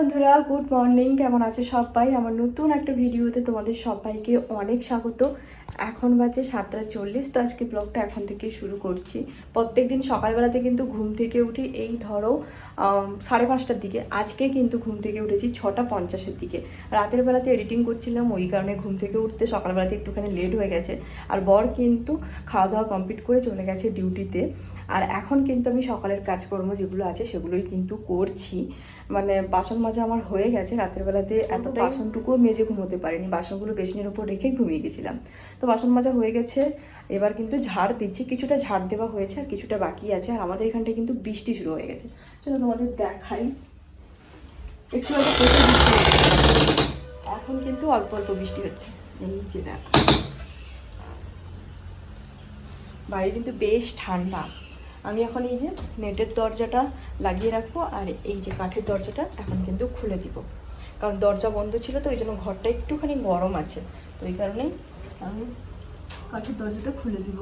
বন্ধুরা good morning কেমন আছে সবাই? আমার নতুন একটা ভিডিওতে তোমাদের সবাইকে অনেক স্বাগত। এখন বাজে সাতটা চল্লিশ, তো আজকে ব্লগটা এখন থেকে শুরু করছি। প্রত্যেক দিন সকালবেলাতে কিন্তু ঘুম থেকে উঠি, এই ধরো সাড়ে পাঁচটার দিকে। আজকে কিন্তু ঘুম থেকে উঠেছি ছটা পঞ্চাশের দিকে। রাতের বেলাতে এডিটিং করছিলাম, ওই কারণে ঘুম থেকে উঠতে সকালবেলাতে একটুখানি লেট হয়ে গেছে। আর বর কিন্তু খাওয়া দাওয়া কমপ্লিট করে চলে গেছে ডিউটিতে আর এখন কিন্তু আমি সকালের কাজকর্ম যেগুলো আছে সেগুলোই কিন্তু করছি। মানে বাসন মাজা আমার হয়ে গেছে রাতের বেলাতে এত বাসনটুকুও মেজে ঘুমোতে পারিনি বাসনগুলো বেসিনের উপর রেখে ঘুমিয়ে গেছিলাম। তো বাসন মাজা হয়ে গেছে এবার কিন্তু ঝাড় দিচ্ছি কিছুটা ঝাড় দেওয়া হয়েছে আর কিছুটা বাকি আছে আর আমাদের এখানটায় কিন্তু বৃষ্টি শুরু হয়ে গেছে। চলো তোমাদের দেখাই। একটু আগে প্রচুর বৃষ্টি এখন কিন্তু অল্প অল্প বৃষ্টি হচ্ছে। এই যে দেখ। বাইরে কিন্তু বেশ ঠান্ডা। আমি এখন এই যে নেটের দরজাটা লাগিয়ে রাখব আর এই যে কাঠের দরজাটা এখন কিন্তু খুলে দিব। কারণ দরজা বন্ধ ছিল তো ওই জন্য ঘরটা একটুখানি গরম আছে। তো এই কারণেই আমি কাঠের দরজাটা খুলে দিব।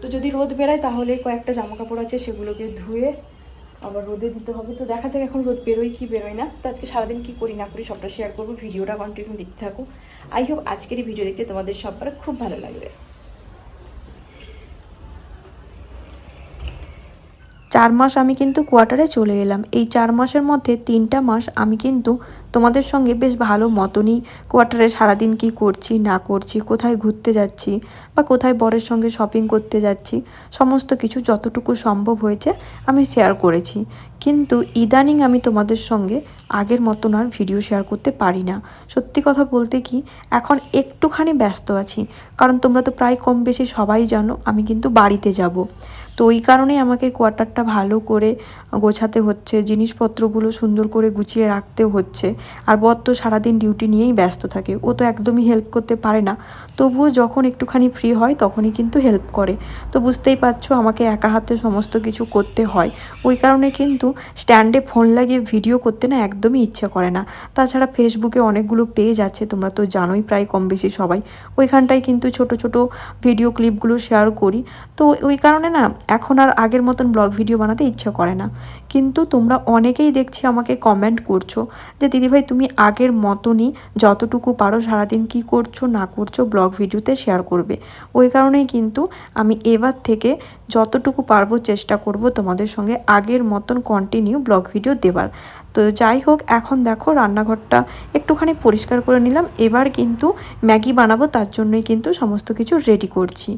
তো যদি রোদ বেড়ায় তাহলে কয়েকটা জামা কাপড় আছে সেগুলোকে ধুয়ে আবার রোদে দিতে হবে। তো দেখা যাক এখন রোদ বেরোয় কি বেরোয় না। তো আজকে সারাদিন কি করি না করি সবটা শেয়ার করব, ভিডিওটা কন্টিনিউ দেখতে থাকো। আই হোপ আজকের এই ভিডিও দেখতে তোমাদের সবার খুব ভালো লাগবে। চার মাস আমি কিন্তু কোয়ার্টারে চলে এলাম। এই চার মাসের মধ্যে তিনটা মাস আমি কিন্তু তোমাদের সঙ্গে বেশ ভালো মতনই কোয়ার্টারে সারাদিন কি করছি, না করছি, কোথায় ঘুরতে যাচ্ছি বা কোথায় বরের সঙ্গে শপিং করতে যাচ্ছি, সমস্ত কিছু যতটুকু সম্ভব হয়েছে আমি শেয়ার করেছি। কিন্তু ইদানিং আমি তোমাদের সঙ্গে আগের মতন আর ভিডিও শেয়ার করতে পারি না। সত্যি কথা বলতে কি, এখন একটুখানি ব্যস্ত আছি। কারণ তোমরা তো প্রায় কম বেশি সবাই জানো, আমি কিন্তু বাড়িতে যাব। তো ওই কারণেই আমাকে কোয়ার্টারটা ভালো করে গোছাতে হচ্ছে, জিনিসপত্রগুলো সুন্দর করে গুছিয়ে রাখতেও হচ্ছে। আর বর তো সারাদিন ডিউটি নিয়েই ব্যস্ত থাকে, ও তো একদমই হেল্প করতে পারে না। তবুও যখন একটুখানি ফ্রি হয়, তখনই কিন্তু হেল্প করে। তো বুঝতেই পারছ, আমাকে একা হাতে সমস্ত কিছু করতে হয়। ওই কারণে কিন্তু স্ট্যান্ডে ফোন লাগিয়ে ভিডিও করতে না একদমই ইচ্ছে করে না। তাছাড়া ফেসবুকে অনেকগুলো পেজ আছে, তোমরা তো জানোই প্রায় কম বেশি সবাই। ওইখানটায় কিন্তু ছোট ছোট ভিডিও ক্লিপগুলো শেয়ার করি। তো ওই কারণে না, এখন আর আগের মতন ব্লগ ভিডিও বানাতে ইচ্ছে করে না। কিন্তু তোমরা অনেকেই দেখছি আমাকে কমেন্ট করছ যে দিদিভাই তুমি আগের মতনই যতটুকু পারো সারাদিন কি করছ, না করছ ব্লগ ভিডিওতে শেয়ার করবে। ওই কারণেই কিন্তু আমি এবার থেকে যতটুকু পারব চেষ্টা করব তোমাদের সঙ্গে আগের মতন কন্টিনিউ ব্লগ ভিডিও দেবার। তো যাই হোক, এখন দেখো রান্নাঘরটা একটুখানি পরিষ্কার করে নিলাম। এবার কিন্তু ম্যাগি বানাবো, তার জন্যই কিন্তু সমস্ত কিছু রেডি করছি।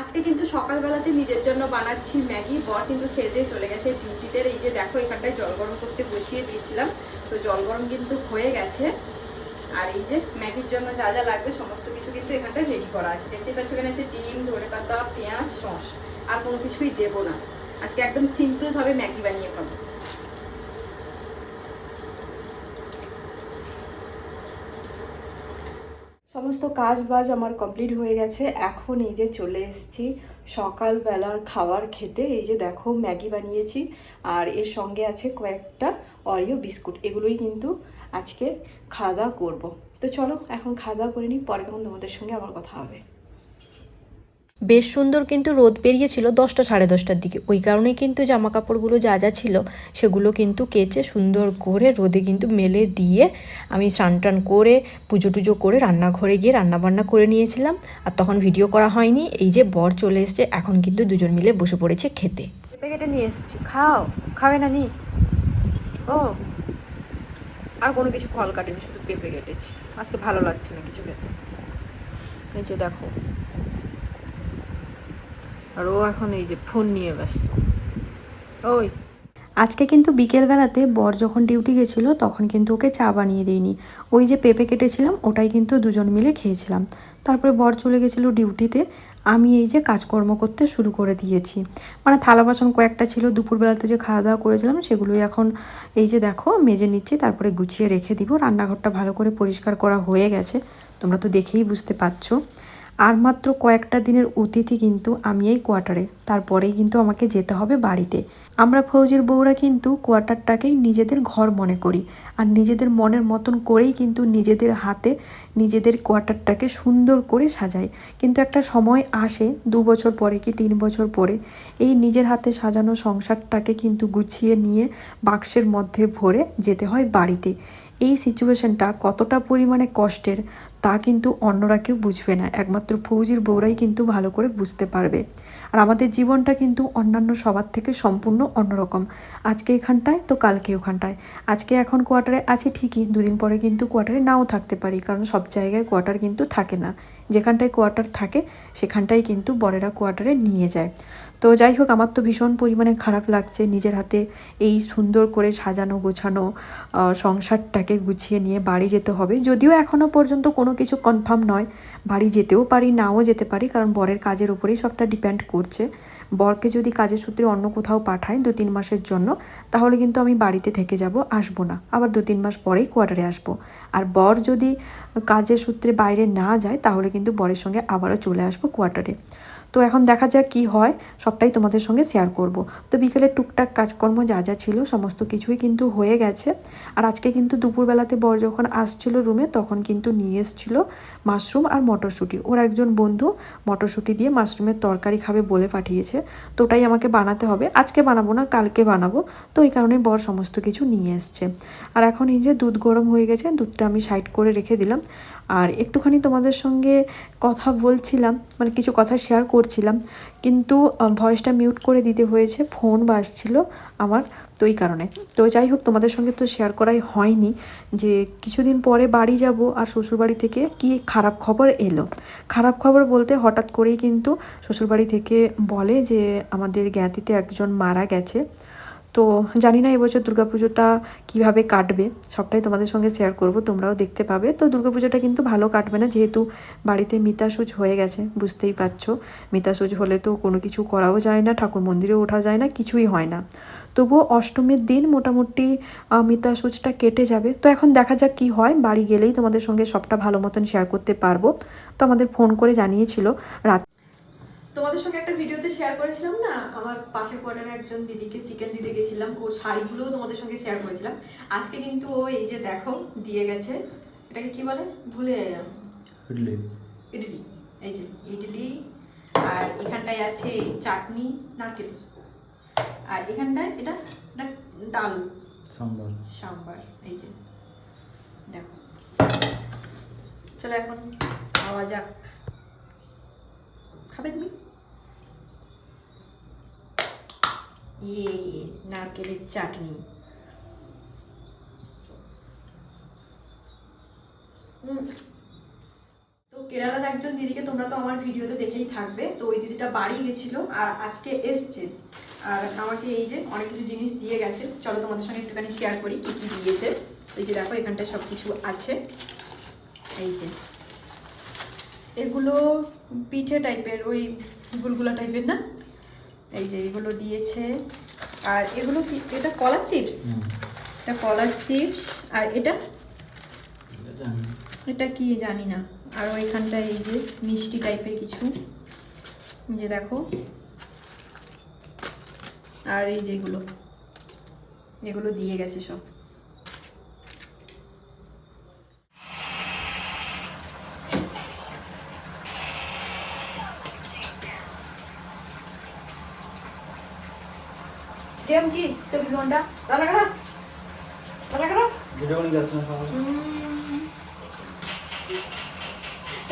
আজকে কিন্তু সকালবেলাতে নিজের জন্য বানাচ্ছি ম্যাগি। বর কিন্তু দিয়ে চলে গেছে ডিউটিতে। এই যে দেখো, এখানটায় জল গরম করতে বসিয়ে দিয়েছিলাম। তো জল গরম কিন্তু হয়ে গেছে। আর এই যে ম্যাগির জন্য যা যা লাগবে সমস্ত কিছু কিন্তু এখানটায় রেডি করা আছে। দেখতে পাচ্ছ এখানে আছে ডিম ধরে পাতা পেঁয়াজ, সস। আর কোনো কিছুই দেবো না। আজকে একদম সিম্পলভাবে ম্যাগি বানিয়ে খাব। সমস্ত কাজ বাজ আমার কমপ্লিট হয়ে গেছে। এখন এই যে চলে এসেছি সকালবেলার খাবার খেতে। এই যে দেখো ম্যাগি বানিয়েছি। আর এর সঙ্গে আছে কয়েকটা অরিও বিস্কুট। এগুলোই কিন্তু আজকে খাওয়া দাওয়া করব। তো চলো এখন খাওয়া দাওয়া করে নিই পরে তখন তোমাদের সঙ্গে আবার কথা হবে। বেশ সুন্দর কিন্তু রোদ বেরিয়েছিল দশটা সাড়ে দশটার দিকে। ওই কারণে কিন্তু জামা কাপড়গুলো যা যা ছিল সেগুলো কিন্তু কেচে সুন্দর করে রোদে কিন্তু মেলে দিয়ে আমি স্নান টান করে পুজো টুজো করে রান্নাঘরে গিয়ে রান্নাবান্না করে নিয়েছিলাম। আর তখন ভিডিও করা হয়নি এই যে বর চলে এসছে এখন কিন্তু দুজন মিলে বসে পড়েছে খেতে। নিয়ে এসেছি খাও খাবে না নি? ও। আর কোনো কিছু ফল কাটেনি, শুধু পেঁপে কেটেছি। আজকে ভালো লাগছে না কিছু খেতে। যে দেখো। আর ও এখন এই যে ফোন নিয়ে ব্যস্ত। ওই। আজকে কিন্তু বিকেলবেলাতে বর যখন ডিউটি গেছিল, তখন কিন্তু ওকে চা বানিয়ে দিইনি। ওই যে পেঁপে কেটেছিলাম, ওটাই কিন্তু দুজন মিলে খেয়েছিলাম। তারপরে বর চলে গেছিল ডিউটিতে আমি এই যে কাজকর্ম করতে শুরু করে দিয়েছি। মানে থালা বাসন কয়েকটা ছিল, দুপুরবেলাতে যে খাওয়া দাওয়া করেছিলাম সেগুলোই এখন এই যে দেখো মেজে নিচ্ছি, তারপরে গুছিয়ে রেখে দিব। রান্নাঘরটা ভালো করে পরিষ্কার করা হয়ে গেছে, তোমরা তো দেখেই বুঝতে পারছ। আর মাত্র কয়েকটা দিনের অতিথি কিন্তু আমি এই কোয়ার্টারে। তারপরেই কিন্তু আমাকে যেতে হবে বাড়িতে। আমরা ফৌজির বউরা কিন্তু কোয়ার্টারটাকেই নিজেদের ঘর মনে করি। আর নিজেদের মনের মতন করেই কিন্তু নিজেদের হাতে নিজেদের কোয়ার্টারটাকে সুন্দর করে সাজাই। কিন্তু একটা সময় আসে, দু বছর পরে কি তিন বছর পরে, এই নিজের হাতে সাজানো সংসারটাকে কিন্তু গুছিয়ে নিয়ে বাক্সের মধ্যে ভরে যেতে হয় বাড়িতে। এই সিচুয়েশনটা কতটা পরিমাণে কষ্টের তা কিন্তু অন্যরা কেউ বুঝবে না। একমাত্র ফৌজির বউরাই কিন্তু ভালো করে বুঝতে পারবে। আর আমাদের জীবনটা কিন্তু অন্যান্য সবার থেকে সম্পূর্ণ অন্যরকম। আজকে এখানটায় তো কালকে ওখানটায়। আজকে এখন কোয়ার্টারে আছি ঠিকই, দুদিন পরে কিন্তু কোয়ার্টারে নাও থাকতে পারি, কারণ সব জায়গায় কোয়ার্টার কিন্তু থাকে না। যেখানটায় কোয়ার্টার থাকে, সেখানটাই কিন্তু বরেরা কোয়ার্টারে নিয়ে যায়। তো যাই হোক, আমার তো ভীষণ পরিমাণে খারাপ লাগছে নিজের হাতে এই সুন্দর করে সাজানো, গোছানো সংসারটাকে গুছিয়ে নিয়ে বাড়ি যেতে হবে। যদিও এখনও পর্যন্ত কোনো কিছু কনফার্ম নয়, বাড়ি যেতেও পারি, নাও যেতে পারি, কারণ বরের কাজের উপরেই সবটা ডিপেন্ড করছে। বরকে যদি কাজের সূত্রে অন্য কোথাও পাঠায় দু তিন মাসের জন্য, তাহলে কিন্তু আমি বাড়িতে থেকে যাব, আসব না। আবার দু তিন মাস পরেই কোয়ার্টারে আসব। আর বর যদি কাজের সূত্রে বাইরে না যায়, তাহলে কিন্তু বরের সঙ্গে আবারও চলে আসব কোয়ার্টারে। তো এখন দেখা যাক কি হয়, সবটাই তোমাদের সঙ্গে শেয়ার করব। তো বিকেলে টুকটাক কাজকর্ম যা যা ছিল, সমস্ত কিছুই কিন্তু হয়ে গেছে। আর আজকে কিন্তু দুপুরবেলাতে বর যখন আসছিল রুমে তখন কিন্তু নিয়ে এসেছিল মাশরুম আর মটরশুঁটি। ওর একজন বন্ধু মটরশুঁটি দিয়ে মাশরুমের তরকারি খাবে বলে পাঠিয়েছে। তো ওটাই আমাকে বানাতে হবে। আজকে বানাবো না, কালকে বানাবো। তো এই কারণে বর সমস্ত কিছু নিয়ে এসছে। আর এখন এই যে দুধ গরম হয়ে গেছে, দুধটা আমি সাইড করে রেখে দিলাম। আর একটুখানি তোমাদের সঙ্গে কথা বলছিলাম মানে কিছু কথা শেয়ার করছিলাম, কিন্তু ভয়েসটা মিউট করে দিতে হয়েছে ফোন বাজছিল আমার, তো এই কারণে। তো যাই হোক, তোমাদের সঙ্গে তো শেয়ার করাই হয়নি যে কিছুদিন পরে বাড়ি যাব আর শ্বশুরবাড়ি থেকে কি খারাপ খবর এলো। খারাপ খবর বলতে হঠাৎ করেই কিন্তু শ্বশুরবাড়ি থেকে বলে যে আমাদের জ্ঞাতিতে একজন মারা গেছে। তো জানি না এবছর দুর্গাপুজোটা কীভাবে কাটবে, সবটাই তোমাদের সঙ্গে শেয়ার করব, তোমরাও দেখতে পাবে। তো দুর্গাপুজোটা কিন্তু ভালো কাটবে না, যেহেতু বাড়িতে মিতাসুজ হয়ে গেছে, বুঝতেই পারছ। মিতাসুজ হলে তো কোনো কিছু করাও যায় না, ঠাকুর মন্দিরেও ওঠা যায় না, কিছুই হয় না। তবুও অষ্টমীর দিন মোটামুটি মিতাসুজটা কেটে যাবে। তো এখন দেখা যাক কি হয়, বাড়ি গেলেই তোমাদের সঙ্গে সবটা ভালো মতন শেয়ার করতে পারব। তো আমাদের ফোন করে জানিয়েছিল, রাত তোমাদের সঙ্গে একটা ভিডিওতে শেয়ার করেছিলাম না? আমার পাশের কোয়ার্টারে একজন দিদিকে চিকেন দিতে গেছিলাম। ওর শাড়িগুলোও তোমাদের সঙ্গে শেয়ার করেছিলাম। আজকে কিন্তু ও এই যে দেখো দিয়ে গেছে। এটাকে কি বলে? ভুলে ইডলি। ইডলি। এই যে ইডলি। আর এখানটায় আছে চাটনি নারকেল। আর এখানটায় এটা এটা ডাল? সাম্বার। সাম্বার। এই যে। দেখো। চলো এখন খাওয়া যাক। খাবে তুমি? ইয়ে নারকেলের চাটনি। তো কেরালার একজন দিদিকে তোমরা তো আমার ভিডিওতে দেখেই থাকবে। তো ওই দিদিটা বাড়ি গেছিল আর আজকে এসছে। আর আমাকে এই যে অনেক কিছু জিনিস দিয়ে গেছে। চলো তোমাদের সঙ্গে একটুখানি শেয়ার করি কী কী দিয়েছে। এই যে দেখো এখানটায় সব কিছু আছে। এই যে। এগুলো পিঠে টাইপের ওই গুলগুলা টাইপের না? এই যে এগুলো দিয়েছে। আর এগুলো কি এটা কলার চিপস? এটা কলার চিপস আর এটা? এটা কি জানি না। আর ওইখানটা এই যে মিষ্টি টাইপের কিছু। যে দেখো। আর এই যেগুলো এগুলো দিয়ে গেছে সব। গেম কি? চব্বিশ ঘণ্টা। রান্না করা রান্না করা ভিডিও বানিয়ে যাচ্ছে না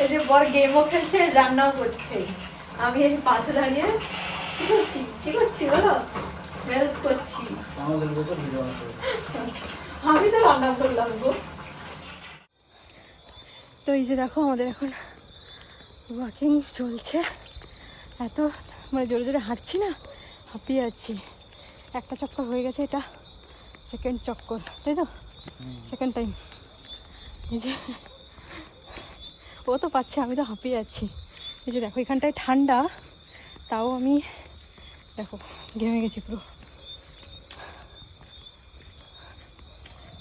এই যে বর গেমও খেলছে রান্নাও করছে। আমি এই পাশে দাঁড়িয়ে কি করছি? কি করছি বলো? হেল্প করছি। আমি তো রান্না করলাম গো। তো এই যে দেখো আমাদের এখন ওয়াকিং চলছে। এত মানে জোরে জোরে হাঁটছি না হাঁপিয়ে যাচ্ছি। একটা চক্কর হয়ে গেছে এটা। সেকেন্ড চক্কর তাই তো? সেকেন্ড টাইম এই যে ও তো পাচ্ছে আমি তো হাঁপিয়ে যাচ্ছি। এই যে দেখো এখানটায় ঠান্ডা তাও আমি দেখো ঘেমে গেছি পুরো।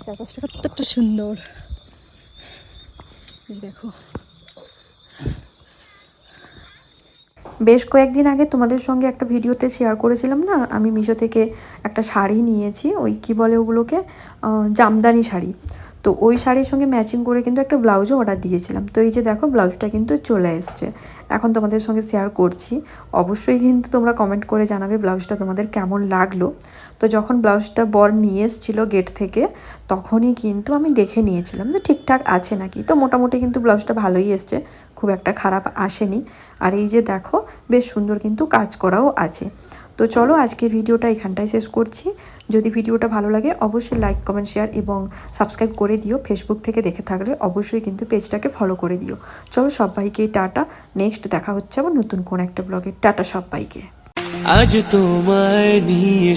চারপাশটা কতটা সুন্দর। দেখো বেশ কয়েকদিন আগে তোমাদের সঙ্গে একটা ভিডিওতে শেয়ার করেছিলাম না? আমি মিশো থেকে একটা শাড়ি নিয়েছি, ওই কি বলে ওগুলোকে? জামদানি শাড়ি। তো ওই শাড়ির সঙ্গে ম্যাচিং করে কিন্তু একটা ব্লাউজও অর্ডার দিয়েছিলাম। তো এই যে দেখো, ব্লাউজটা কিন্তু চলে এসছে। এখন তোমাদের সঙ্গে শেয়ার করছি। অবশ্যই কিন্তু তোমরা কমেন্ট করে জানাবে ব্লাউজটা তোমাদের কেমন লাগল। তো যখন ব্লাউজটা বর নিয়ে এসেছিল গেট থেকে, তখনই কিন্তু আমি দেখে নিয়েছিলাম যে ঠিকঠাক আছে নাকি। তো মোটামুটি কিন্তু ব্লাউজটা ভালোই এসছে, খুব একটা খারাপ আসেনি। আর এই যে দেখো, বেশ সুন্দর কিন্তু কাজ করাও আছে। তো চলো আজকের ভিডিওটা এখানটায় শেষ করছি। যদি ভিডিওটা ভালো লাগে, অবশ্যই লাইক কমেন্ট শেয়ার এবং সাবস্ক্রাইব করে দিও। ফেসবুক থেকে দেখে থাকলে অবশ্যই কিন্তু পেজটাকে ফলো করে দিও। চলো সবাইকে টাটা। নেক্সট দেখা হচ্ছে আবার নতুন কোন একটা ব্লগে টাটা সবাইকে। আজ তোমায় নিয়ে